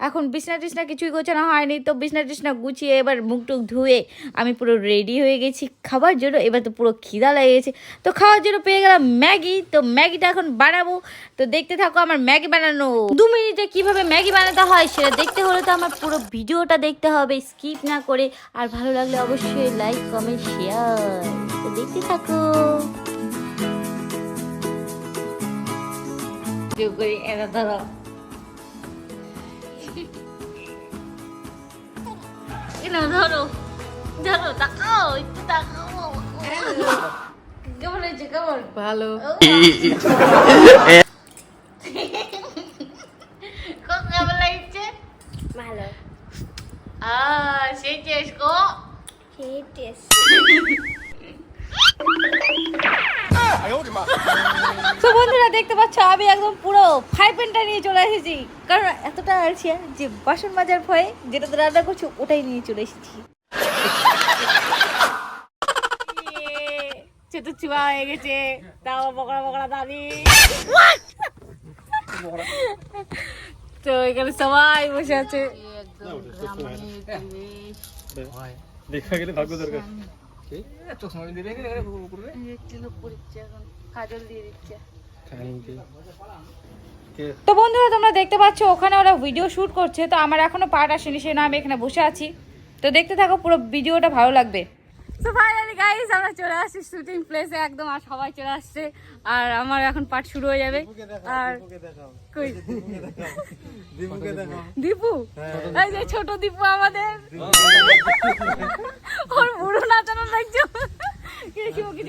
এখন বিছনা টিছনা কিছুই গোছানো হয়নি, তো বিছনা টিছনা গুছিয়ে এবার মুখ টুক ধুয়ে আমি পুরো রেডি হয়ে গেছি। খাবার জন্য এবার তো পুরো খিদা লেগে গেছে তো খাওয়ার জন্য পেয়ে গেলাম ম্যাগি, তো ম্যাগিটা এখন বানাবো। তো দেখতে থাকো আমার ম্যাগি বানানো। দু মিনিটে কীভাবে ম্যাগি বানাতে হয় সেটা দেখতে হলে তো আমার পুরো ভিডিওটা দেখতে হবে স্কিপ না করে। আর ভালো লাগলে অবশ্যই লাইক কমেন্ট শেয়ার তো দেখতে থাকো। করে এটা ধরো। এটা ধরো ধরো তাকাও একটু তাকাও কেমন হয়েছে কেমন ভালো কেমন লাগছে ভালো আহ সেই টেস্ট গো সেই টেস্ট তো বন্ধুরা দেখতে পাচ্ছ আমি একদম পুরো ফাইভ পেনটা নিয়ে চলে এসেছি। কারণ এতটা আছি যে বাসন মাজার ভয়ে যেটাতে রান্না করছি ওটাই নিয়ে চলে এসেছি। ছোট চুয়া হয়ে গেছে। তাও বকরা বকরা দাবি তো এখানে সবাই বসে আছে। দেখা গেলে ভাগ্য দরকার। কাজল দিয়ে দিচ্ছে। তো বন্ধুরা তোমরা দেখতে পাচ্ছ ওখানে ওরা ভিডিও শুট করছে। তো আমার এখনও পার্ট আসেনি সেই আমি এখানে বসে আছি। তো দেখতে থাকো পুরো ভিডিওটা ভালো লাগবে। তো ফাইনালি গাইস আমরা চলে আসছি শুটিং প্লেসে একদম আর সবাই চলে আসছে। আর আমার এখন পার্ট শুরু হয়ে যাবে। আর কই? দীপু? এই যে ছোট দীপু আমাদের। ওর বুড়ো নাচানো লাগছে।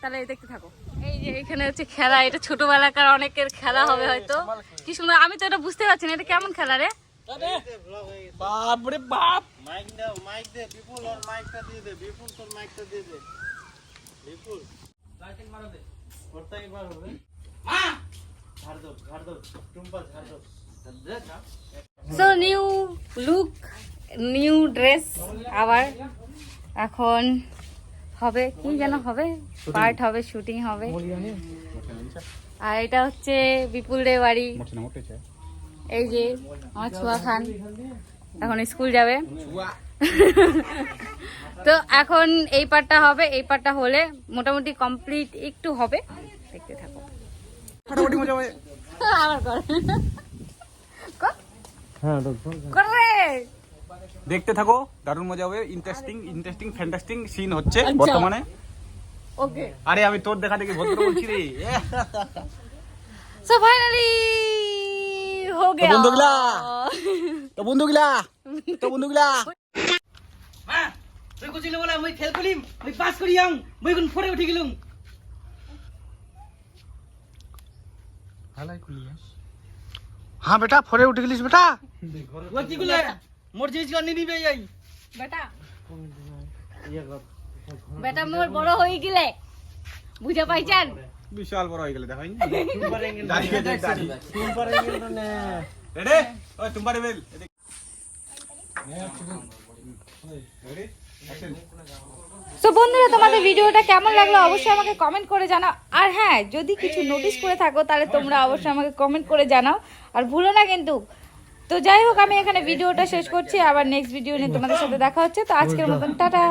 তাহলে দেখতে থাকো। এই যে এখানে হচ্ছে খেলা এটা ছোটবেলাকার অনেকের খেলা হবে হয়তো। কি সুন্দর আমি তো এটা বুঝতে পারছি না এটা কেমন খেলা রে? বাপরে বাপ। মাইক দাও মাইক দে বিপুল ওর মাইকটা দিয়ে দে বিপুল তোর মাইকটা দিয়ে দে। বিপুল। লাইটিং মারো দে। করতে একবার হবে। মা! ঝাড় দাও ঝাড় দাও টুম্পা ঝাড় দাও so new look new dress আবার এখন হবে কি যেন হবে? পার্ট হবে শুটিং হবে। আর এটা হচ্ছে বিপুল দে বাড়ি। এই যে আমার ছোয়া খান। এখন স্কুল যাবে। তো এখন এই পার্টটা হবে এই পার্টটা হলে মোটামুটি কমপ্লিট একটু হবে। দেখতে থাকো। আবার কর। কর। হ্যাঁ কর। রে দেখতে থাকো দারুণ মজা হবে। ইন্টারেস্টিং ইন্টারেস্টিং ফ্যান্টাস্টিং সিন হচ্ছে আচ্ছা। বর্তমানে। ওকে। আরে আমি তোর দেখা দেখি ভদ্র বলছি রে। সো ফাইনালি হো গয়া। বন্ধুগুলা তো বন্ধুগুলা তো বন্ধুগুলা মা তুই কইছিল বলা আমি খেল করিম আমি পাস করি আম মই কোন ফরে উঠে গেলুম। হালাই কুলিয়াস হ্যাঁ বেটা ফরে উঠে গেলিস বেটা। ও কি গুলা মোর জিনিস কানি নিবে এই বেটা। বেটা মোর বড় হয়ে গেলে। বুঝা পাইছেন? বিশাল বড় হয়ে গেলে দেখাই টুম্পার এঙ্গেল দাঁড়িয়ে যাই, দাঁড়িয়ে। টুম্পার এঙ্গেল নে রেডি? ওই তোমার বেল সো বন্ধুরা তোমাদের ভিডিওটা কেমন লাগল অবশ্যই আমাকে কমেন্ট করে জানাও। আর হ্যাঁ যদি কিছু নোটিস করে থাকো তাহলে তোমরা অবশ্যই আমাকে কমেন্ট করে জানাও। আর ভুলো না কিন্তু তো যাই হোক, আমি এখানে ভিডিওটা শেষ করছি। আবার নেক্সট ভিডিও নিয়ে তোমাদের সাথে দেখা হচ্ছে। তো আজকের মতন, টাটা।